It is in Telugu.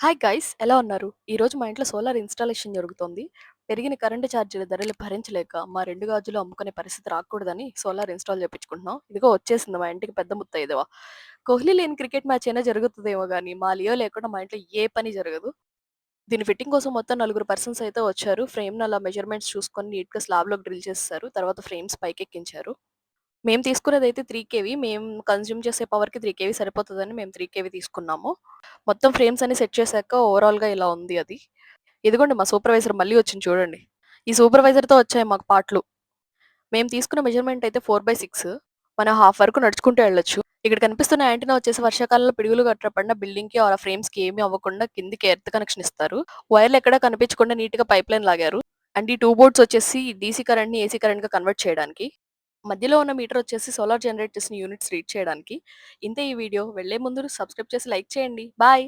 హాయ్ గైస్ ఎలా ఉన్నారు? ఈరోజు మా ఇంట్లో సోలార్ ఇన్‌స్టాలేషన్ జరుగుతోంది. పెరిగిన కరెంటు ఛార్జీల ధరలు భరించలేక మా రెండు గాజులు అమ్ముకునే పరిస్థితి రాకూడదని సోలార్ ఇన్‌స్టాల్ చేపించుకుంటున్నాం. ఇదిగో వచ్చేసింది మా ఇంటికి పెద్ద ముత్తైదువ. కోహ్లీ లేని క్రికెట్ మ్యాచ్ అయినా జరుగుతుందేమో కానీ మా లియో లేకుండా మా ఇంట్లో ఏ పని జరగదు. దీని ఫిట్టింగ్ కోసం మొత్తం నలుగురు పర్సన్స్ అయితే వచ్చారు. ఫ్రేమ్ అలా మెజర్‌మెంట్స్ చూసుకొని నీట్‌గా స్లాబ్‌లోకి డ్రిల్ చేస్తారు తర్వాత ఫ్రేమ్స్ పైకెక్కించారు. మేము తీసుకున్నదైతే త్రీ కేవీ. మేము కన్జ్యూమ్ చేసే పవర్‌కి త్రీ కేవీ సరిపోతుందని మేము త్రీ కేవీ తీసుకున్నాము. మొత్తం ఫ్రేమ్స్ అన్ని సెట్ చేశాక ఓవరాల్‌గా ఇలా ఉంది అది. ఇదిగోండి మా సూపర్వైజర్ మళ్ళీ వచ్చింది చూడండి. ఈ సూపర్వైజర్‌తో వచ్చాయి మాకు పాటలు. మేము తీసుకున్న మెజర్‌మెంట్ అయితే 4/6 మనం హాఫ్ వరకు నడుచుకుంటూ వెళ్ళొచ్చు. ఇక్కడ కనిపిస్తున్న యాంటీనా వచ్చేసి వర్షాకాలంలో పిడుగులు కట్టబడిన బిల్డింగ్కి బిల్డింగ్‌కి ఫ్రేమ్స్ ఫ్రేమ్స్‌కి ఏమీ అవ్వకుండా కిందకి ఎర్త్ కనెక్షన్ ఇస్తారు. వైర్‌లు ఎక్కడా కనిపించకుండా నీట్‌గా పైప్‌లైన్ లాగారు. అండ్ ఈ టూ బోర్డ్స్ వచ్చేసి డీసీ కరెంట్‌ని ఏసీ కరెంట్‌గా కన్వర్ట్ చేయడానికి. మధ్యలో ఉన్న మీటర్ వచ్చేసి సోలార్ జనరేట్ చేసిన యూనిట్స్ రీడ్ చేయడానికి. ఇంతే ఈ వీడియో. వెళ్ళే ముందు సబ్స్క్రైబ్ చేసి లైక్ చేయండి. బాయ్.